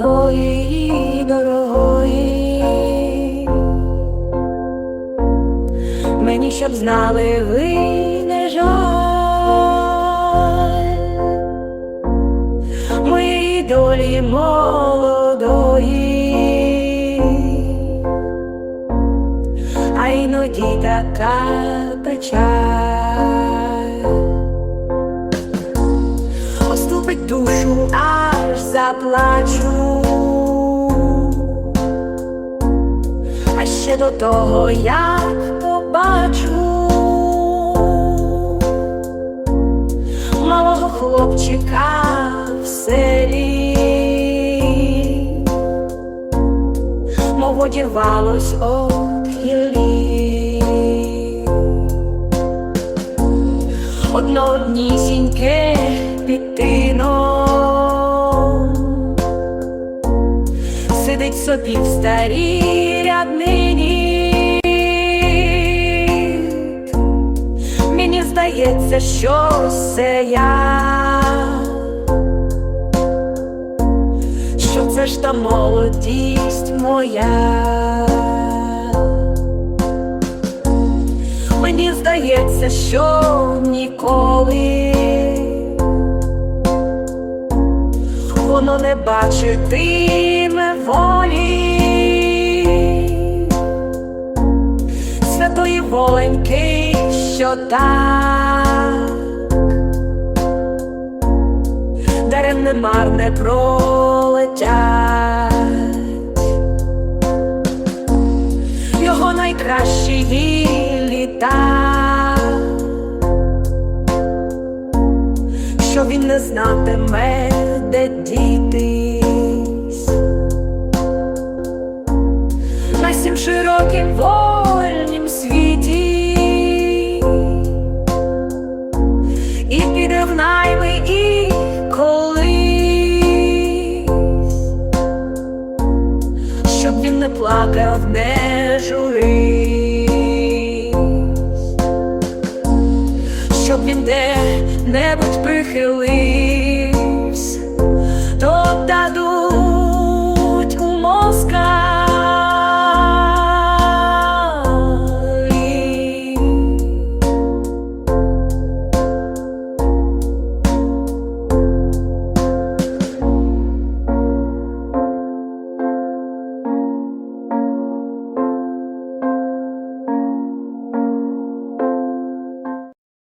і дорогої. Мені щоб знали ви не жаль моєї долі молодої, а іноді така печаль душу, аж заплачу. А ще до того як побачу малого хлопчика в селі, мов одірвалось от гіллі. Одноднісіньке собі в старій ряднині. Мені здається, що це я, що це ж та молодість моя. Мені здається, що ніколи воно не бачитиме волі воленьки, що так даремне марне пролетять. Його найкращі літа, що він не знатиме, де дітись, на широким волі. небудь прихилився, то даду.